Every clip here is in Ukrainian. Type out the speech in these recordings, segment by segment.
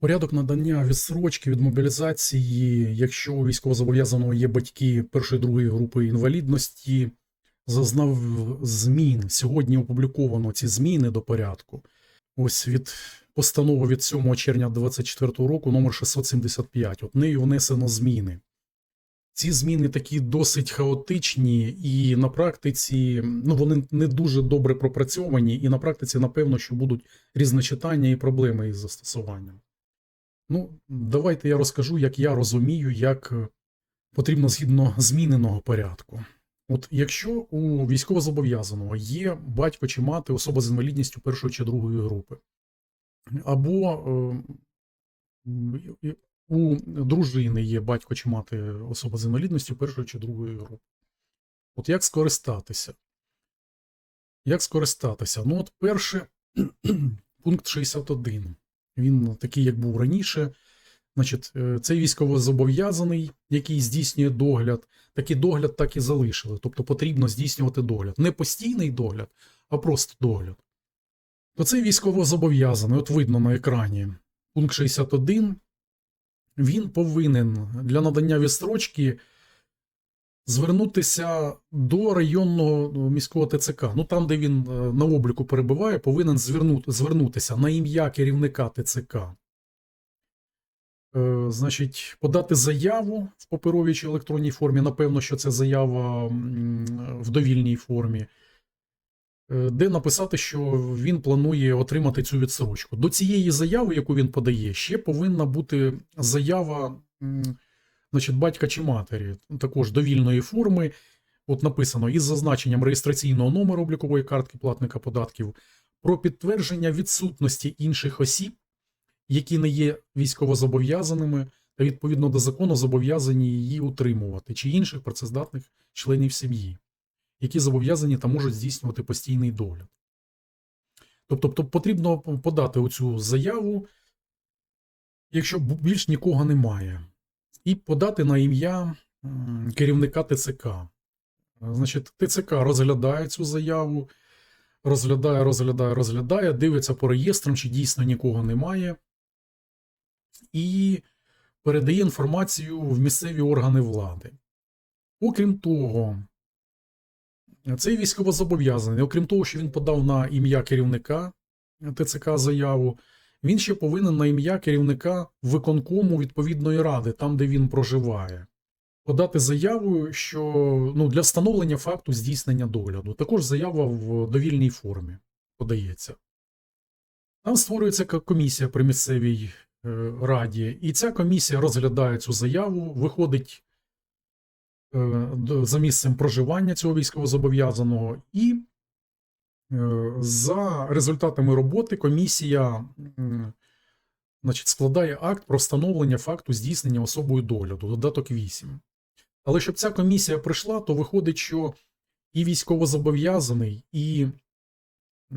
Порядок надання відсрочки від мобілізації, якщо у військовозобов'язаного є батьки першої другої групи інвалідності, зазнав змін. Сьогодні опубліковано ці зміни до порядку. Ось від постанови від 7 червня 2024 року, номер 675. От нею внесено зміни. Ці зміни такі досить хаотичні, і на практиці ну, вони не дуже добре пропрацьовані, і на практиці, напевно, що будуть різночитання і проблеми із застосуванням. Ну, давайте я розкажу, як я розумію, як е, потрібно згідно зміненого порядку. От якщо у військовозобов'язаного є батько чи мати особа з інвалідністю першої чи другої групи, або е, у дружини є батько чи мати особа з інвалідністю першої чи другої групи. От як скористатися? Як скористатися? Ну, от перше, пункт 61. Він такий, як був раніше. Значить, е, цей військовозобов'язаний, який здійснює догляд, такий догляд так і залишили. Тобто потрібно здійснювати догляд. Не постійний догляд, а просто догляд. То цей військовозобов'язаний, от видно на екрані, пункт 61, він повинен для надання відстрочки звернутися до районного міського ТЦК. Ну там, де він е, на обліку перебуває, повинен звернути, звернутися на ім'я керівника ТЦК. Е, Значить, подати заяву в паперовій чи електронній формі. Напевно, що це заява в довільній формі, е, де написати, що він планує отримати цю відсрочку. До цієї заяви, яку він подає, ще повинна бути заява значить, батька чи матері, також довільної форми. От написано із зазначенням реєстраційного номеру облікової картки платника податків про підтвердження відсутності інших осіб, які не є військовозобов'язаними, та відповідно до закону зобов'язані її утримувати, чи інших працездатних членів сім'ї, які зобов'язані та можуть здійснювати постійний догляд. Тобто тобто потрібно подати оцю заяву, якщо більш нікого немає, і подати на ім'я керівника ТЦК. Значить, ТЦК розглядає цю заяву, розглядає, розглядає, розглядає, дивиться по реєстрам, чи дійсно нікого немає, і передає інформацію в місцеві органи влади. Окрім того, цей військовозобов'язаний, окрім того, що він подав на ім'я керівника ТЦК заяву, він ще повинен на ім'я керівника виконкому відповідної ради, там, де він проживає, подати заяву, що ну, для встановлення факту здійснення догляду. Також заява в довільній формі подається. Там створюється комісія при місцевій е, раді, і ця комісія розглядає цю заяву, виходить е, за місцем проживання цього військовозобов'язаного, і за результатами роботи комісія значить, складає акт про встановлення факту здійснення особою догляду, додаток 8. Але щоб ця комісія прийшла, то виходить, що і військовозобов'язаний, і е,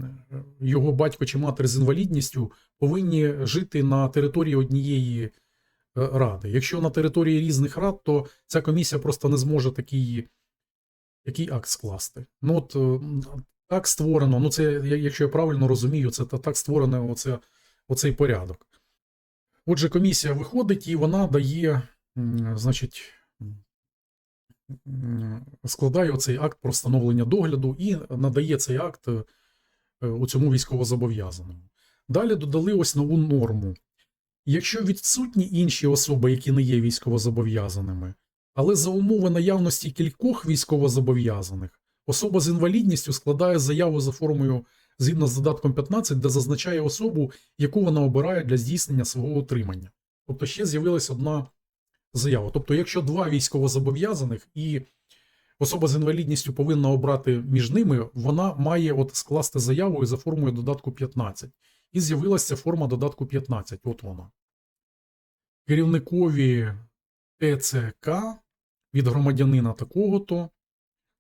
його батько чи матір з інвалідністю повинні жити на території однієї е, ради. Якщо на території різних рад, то ця комісія просто не зможе такий, такий акт скласти. Ну от е, так створено, ну це, якщо я правильно розумію, це так створено оце, оцей порядок. Отже, комісія виходить і вона дає, значить, складає оцей акт про встановлення догляду і надає цей акт е, у цьому військовозобов'язаному. Далі додали ось нову норму. Якщо відсутні інші особи, які не є військовозобов'язаними, але за умови наявності кількох військовозобов'язаних, особа з інвалідністю складає заяву за формою згідно з додатком 15, де зазначає особу, яку вона обирає для здійснення свого утримання. Тобто ще з'явилася одна заява. Тобто, якщо два військовозобов'язаних і особа з інвалідністю повинна обрати між ними, вона має от скласти заяву за формою додатку 15. І з'явилася форма додатку 15. От вона. Керівникові ТЦК від громадянина такого-то.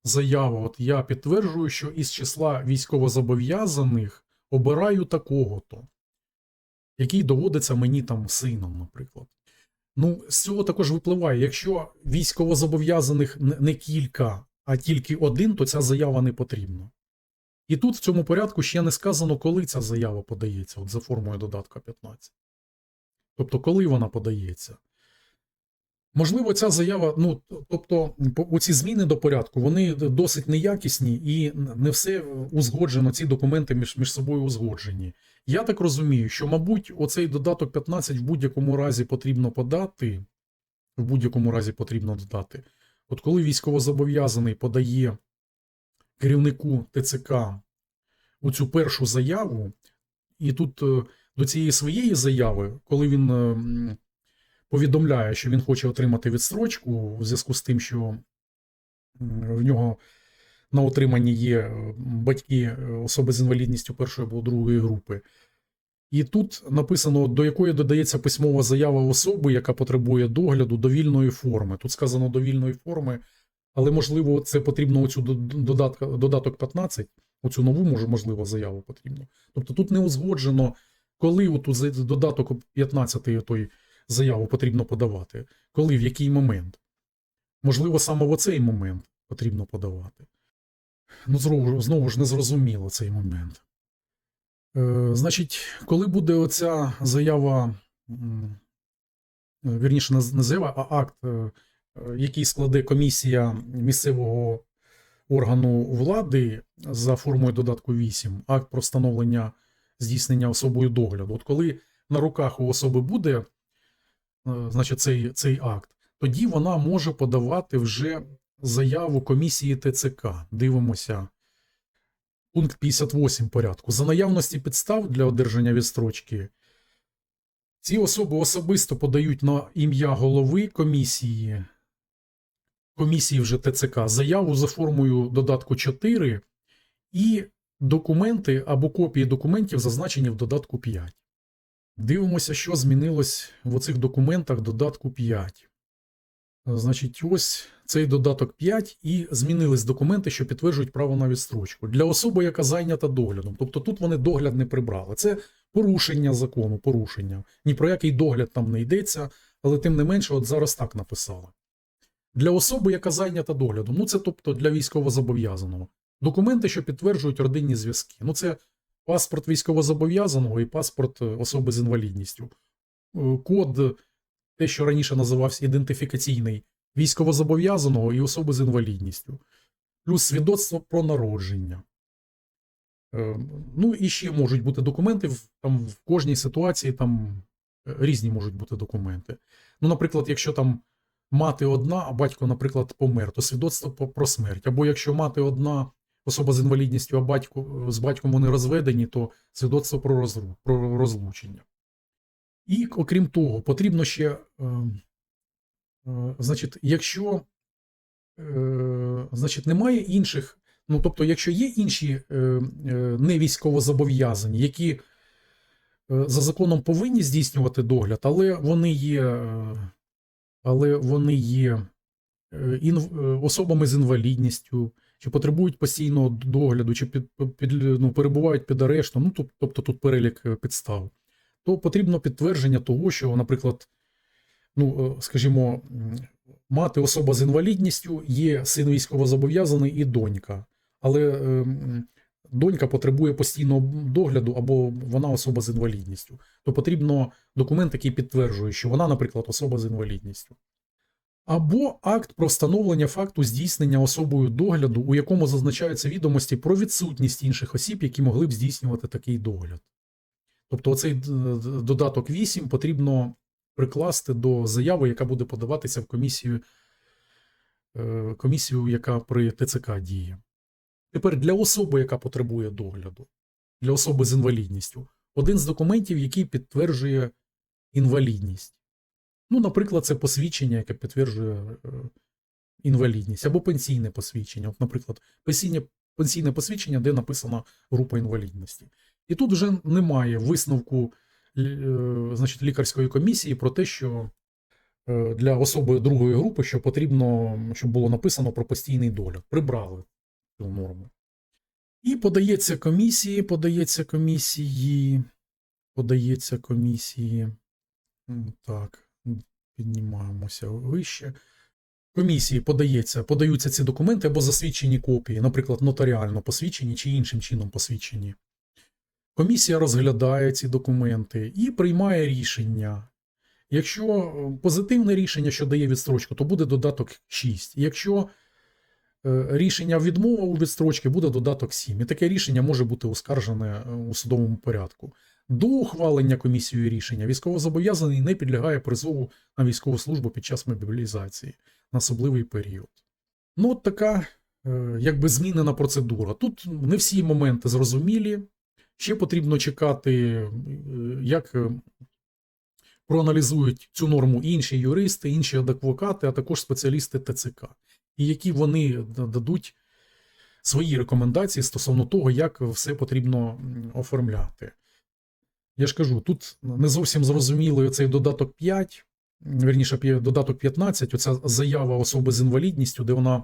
Заява, от я підтверджую, що із числа військовозобов'язаних обираю такого-то, який доводиться мені там сином, наприклад. Ну, з цього також випливає, якщо військовозобов'язаних не кілька, а тільки один, то ця заява не потрібна. І тут в цьому порядку ще не сказано, коли ця заява подається, от за формою додатка 15. Тобто, коли вона подається. Можливо, ця заява, ну тобто, оці зміни до порядку, вони досить неякісні і не все узгоджено, ці документи між, між собою узгоджені. Я так розумію, що, мабуть, оцей додаток 15 в будь-якому разі потрібно подати. В будь-якому разі потрібно додати. От коли військовозобов'язаний подає керівнику ТЦК оцю першу заяву, і тут е, до цієї своєї заяви, коли він е, м, повідомляє, що він хоче отримати відстрочку у зв'язку з тим, що в нього на отриманні є е, батьки е, особи з інвалідністю першої або другої групи. І тут написано, до якої додається письмова заява особи, яка потребує догляду довільної форми. Тут сказано довільної форми, але можливо, це потрібно оцю додатка, додаток 15, оцю нову, може, можливо, заяву потрібно. Тобто тут не узгоджено, коли оту додаток 15 той заяву потрібно подавати, коли, в який момент. Можливо, саме в оцей момент потрібно подавати. Ну, знову, знову ж не зрозуміло цей момент. Е, значить, коли буде оця заява, вірніше, не заява, а акт, е, який складе комісія місцевого органу влади за формою додатку 8, акт про встановлення здійснення особою догляду. От коли на руках у особи буде значить, цей, цей акт, тоді вона може подавати вже заяву комісії ТЦК. Дивимося. Пункт 58 порядку. За наявності підстав для одержання відстрочки, ці особи особисто подають на ім'я голови комісії, комісії вже ТЦК, заяву за формою додатку 4 і документи або копії документів, зазначені в додатку 5. Дивимося, що змінилось в оцих документах додатку 5. Значить, ось цей додаток 5 і змінились документи, що підтверджують право на відстрочку для особи, яка зайнята доглядом. Тобто тут вони догляд не прибрали. Це порушення закону, порушення. Ні про який догляд там не йдеться, але тим не менше, от зараз так написали. Для особи, яка зайнята доглядом, ну це тобто для військовозобов'язаного. Документи, що підтверджують родинні зв'язки. Ну це паспорт військовозобов'язаного і паспорт е, особи з інвалідністю. Е, Код, те, що раніше називався ідентифікаційний військовозобов'язаного і особи з інвалідністю, плюс свідоцтво про народження. Е, Ну і ще можуть бути документи там в кожній ситуації там е, різні можуть бути документи. Ну, наприклад, якщо там мати одна, а батько, наприклад, помер, то свідоцтво про смерть. Або якщо мати одна особа з інвалідністю, а батько з батьком вони розведені, то свідоцтво про, розру, про розлучення. І окрім того, потрібно ще, е, е, значить, якщо е, значить, немає інших, ну тобто, якщо є інші е, е, не військовозобов'язані, які е, за законом повинні здійснювати догляд, але вони є, е, але вони є е, е, особами з інвалідністю, чи потребують постійного догляду, чи під, під, ну, перебувають під арештом, ну, тоб- тобто тут перелік е, підстав, то потрібно підтвердження того, що, наприклад, ну, е, скажімо, мати особа з інвалідністю, є син військовозобов'язаний і донька. Але е, донька потребує постійного догляду або вона особа з інвалідністю. То потрібно документ, який підтверджує, що вона, наприклад, особа з інвалідністю. Або акт про встановлення факту здійснення особою догляду, у якому зазначаються відомості про відсутність інших осіб, які могли б здійснювати такий догляд. Тобто, оцей д- д- додаток 8 потрібно прикласти до заяви, яка буде подаватися в комісію, е, комісію, яка при ТЦК діє. Тепер для особи, яка потребує догляду, для особи з інвалідністю, один з документів, який підтверджує інвалідність. Ну, наприклад, це посвідчення, яке підтверджує е, інвалідність, або пенсійне посвідчення. От, наприклад, пенсійне, пенсійне посвідчення, де написана група інвалідності. І тут вже немає висновку е, значить, лікарської комісії про те, що е, для особи другої групи, що потрібно, щоб було написано про постійний догляд. Прибрали цю норму. І подається комісії, подається комісії, подається комісії. Так, піднімаємося вище. Комісії подається, подаються ці документи або засвідчені копії, наприклад, нотаріально посвідчені чи іншим чином посвідчені. Комісія розглядає ці документи і приймає рішення Якщо е, позитивне рішення, що дає відстрочку, то буде додаток 6. Якщо е, рішення відмова у відстрочці, буде додаток 7. І таке рішення може бути оскаржене е, у судовому порядку. До ухвалення комісією рішення військовозобов'язаний не підлягає призову на військову службу під час мобілізації на особливий період. Ну, от така е, якби змінена процедура. Тут не всі моменти зрозумілі. Ще потрібно чекати, е, як е, проаналізують цю норму інші юристи, інші адвокати, а також спеціалісти ТЦК, і які вони дадуть свої рекомендації стосовно того, як все потрібно оформляти. Я ж кажу, тут не зовсім зрозумілий цей додаток 5, верніше, додаток 15, оця заява особи з інвалідністю, де вона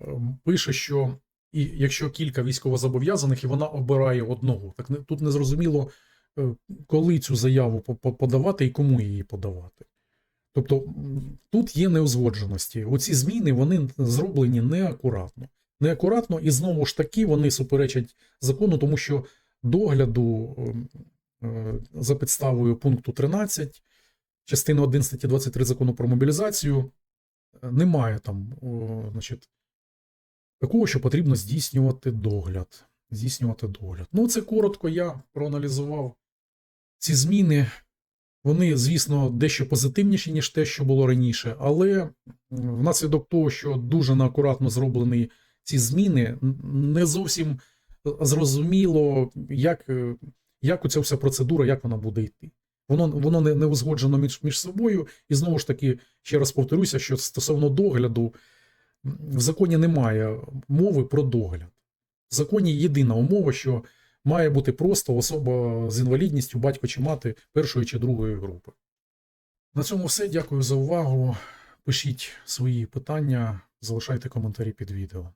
е, пише, що і якщо кілька військовозобов'язаних, і вона обирає одного. Так тут не зрозуміло, е, коли цю заяву по- по- подавати і кому її подавати. Тобто тут є неузгодженості. Оці зміни вони зроблені неакуратно. Неакуратно, і знову ж таки вони суперечать закону, тому що догляду ем, за підставою пункту 13 частини 1 статті 23 закону про мобілізацію е, немає там, значить, такого, що потрібно здійснювати догляд. Здійснювати догляд. Ну, це коротко я проаналізував ці зміни. Вони, звісно, дещо позитивніші, ніж те, що було раніше, але внаслідок того, що дуже неакуратно зроблені ці зміни, не зовсім зрозуміло, як, е, як оця вся процедура, як вона буде йти. Воно, воно не, не узгоджено між, між собою. І знову ж таки, ще раз повторюся, що стосовно догляду, в законі немає мови про догляд. В законі єдина умова, що має бути просто особа з інвалідністю, батько чи мати першої чи другої групи. На цьому все. Дякую за увагу. Пишіть свої питання, залишайте коментарі під відео.